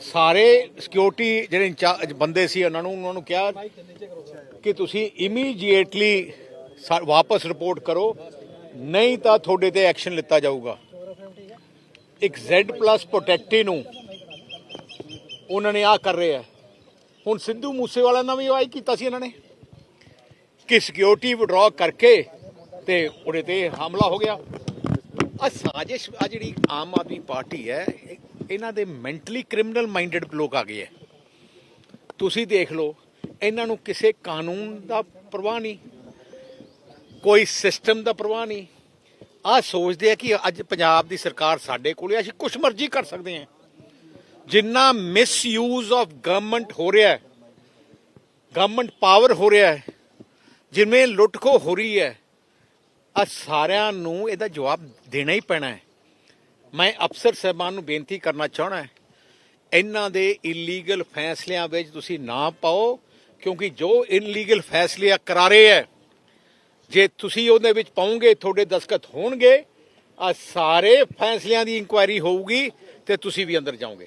ਸਾਰੇ ਸਿਕਿਉਰਿਟੀ ਜਿਹੜੇ ਇੰਚਾਰਜ ਬੰਦੇ ਸੀ, ਉਹਨਾਂ ਨੂੰ ਉਹਨਾਂ ਨੂੰ ਕਿਹਾ ਕਿ ਤੁਸੀਂ ਇਮੀਡੀਏਟਲੀ ਵਾਪਸ ਰਿਪੋਰਟ ਕਰੋ। ਨਹੀਂ ਤਾਂ ਤੁਹਾਡੇ ਤੇ ਐਕਸ਼ਨ ਲਿੱਤਾ ਜਾਊਗਾ। ਇੱਕ Z+ ਪ੍ਰੋਟੈਕਟੀ ਨੂੰ ਉਹਨਾਂ ਨੇ ਆ ਕਰ ਰਿਹਾ ਹੁਣ ਸਿੱਧੂ ਮੂਸੇਵਾਲਾ ਨਾਲ ਵੀ ਆਈ ਕੀਤਾ ਸੀ ਇਹਨਾਂ ਨੇ ਕਿ ਸਿਕਿਉਰਿਟੀ ਵਿਡਰਾ ਕਰਕੇ ਤੇ ਉਹਦੇ ਤੇ ਹਮਲਾ ਹੋ ਗਿਆ। ਆ ਸਾਜ਼ਿਸ਼ ਆ ਜਿਹੜੀ ਆਮ ਆਦਮੀ ਪਾਰਟੀ ਹੈ ਇਹ- ਇਹਨਾਂ ਦੇ ਮੈਂਟਲੀ ਕ੍ਰਿਮੀਨਲ ਮਾਈਂਡਡ ਲੋਕ ਆ ਗਏ ਹੈ। ਤੁਸੀਂ ਦੇਖ ਲਓ, ਇਹਨਾਂ ਨੂੰ ਕਿਸੇ ਕਾਨੂੰਨ ਦਾ ਪਰਵਾਹ ਨਹੀਂ, ਕੋਈ ਸਿਸਟਮ ਦਾ ਪਰਵਾਹ ਨਹੀਂ। ਆ ਸੋਚਦੇ ਆ ਕਿ ਅੱਜ ਪੰਜਾਬ ਦੀ ਸਰਕਾਰ ਸਾਡੇ ਕੋਲ ਅਸੀਂ ਕੁਝ ਮਰਜ਼ੀ ਕਰ ਸਕਦੇ ਹਾਂ। ਜਿੰਨਾ ਮਿਸਯੂਜ਼ ਆਫ ਗਵਰਨਮੈਂਟ ਹੋ ਰਿਹਾ ਹੈ ਗਵਰਨਮੈਂਟ ਪਾਵਰ ਹੋ ਰਿਹਾ ਹੈ, ਜਿਵੇਂ ਲੁੱਟਖੋ ਹੋ ਰਹੀ ਹੈ ਆ ਸਾਰਿਆਂ ਨੂੰ ਇਹਦਾ ਜਵਾਬ ਦੇਣਾ ਹੀ ਪੈਣਾ ਹੈ। ਮੈਂ ਅਫਸਰ ਸਾਹਿਬਾਨ ਨੂੰ ਬੇਨਤੀ ਕਰਨਾ ਚਾਹਣਾ ਹੈ, ਇਹਨਾਂ ਦੇ ਇਲੀਗਲ ਫੈਸਲਿਆਂ ਵਿੱਚ ਤੁਸੀਂ ਨਾ ਪਾਓ, ਕਿਉਂਕਿ ਜੋ ਇਲੀਗਲ ਫੈਸਲੇ ਆ ਕਰਾਰੇ ਹੈ, ਜੇ ਤੁਸੀਂ ਉਹਦੇ ਵਿੱਚ ਪਾਉਂਗੇ, ਤੁਹਾਡੇ ਦਸਖਤ ਹੋਣਗੇ, ਆ ਸਾਰੇ ਫੈਸਲਿਆਂ ਦੀ ਇਨਕੁਆਇਰੀ ਹੋਊਗੀ ਤੇ ਤੁਸੀਂ ਵੀ ਅੰਦਰ ਜਾਓਗੇ।